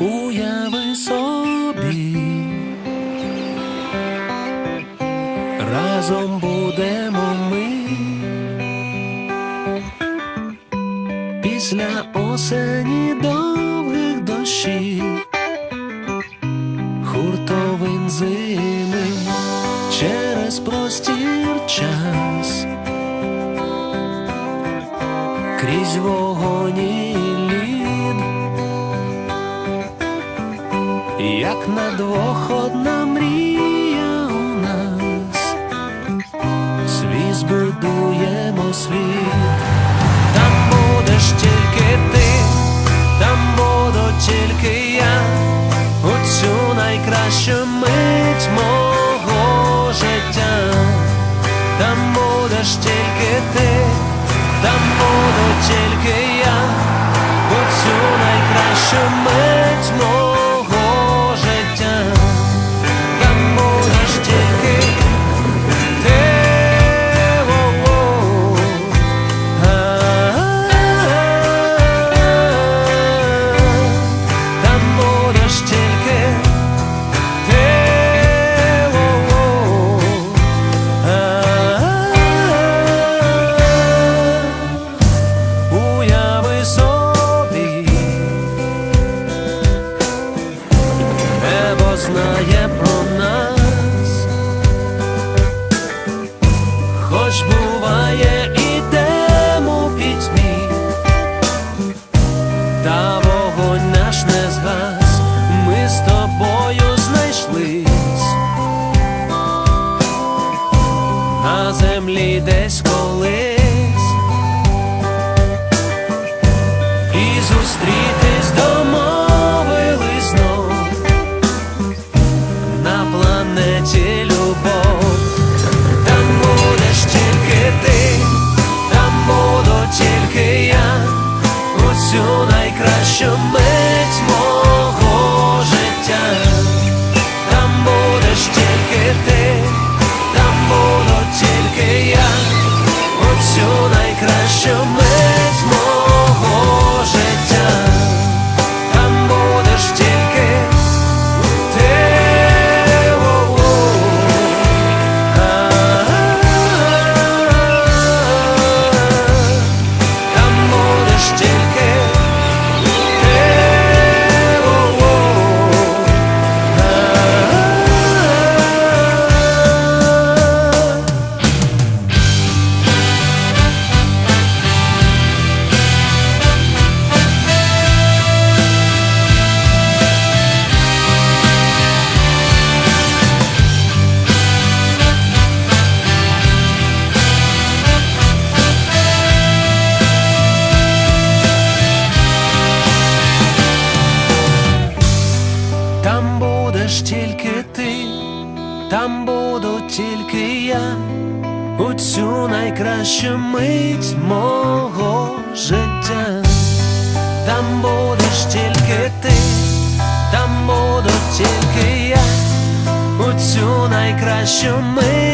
Уяви собі, разом будемо ми після осені довгих дощів, хуртовин зими через простір час, крізь вогонь і лід. Як на двох одна мрія у нас, свій збудуємо світ, там будеш тільки ти, там буду тільки я, у цю найкращу мить мого життя, там будеш тільки ти, там буду тільки я, у цю найкращу мить мого знає про нас, хоч буває ідемо пітьмі, та вогонь наш не згас, ми з тобою знайшлись. На землі десь колись. І зустрітись тільки ти, там буду тільки я, у цю найкращу мить мого життя. Там будеш тільки ти, там буду тільки я, у цю найкращу мить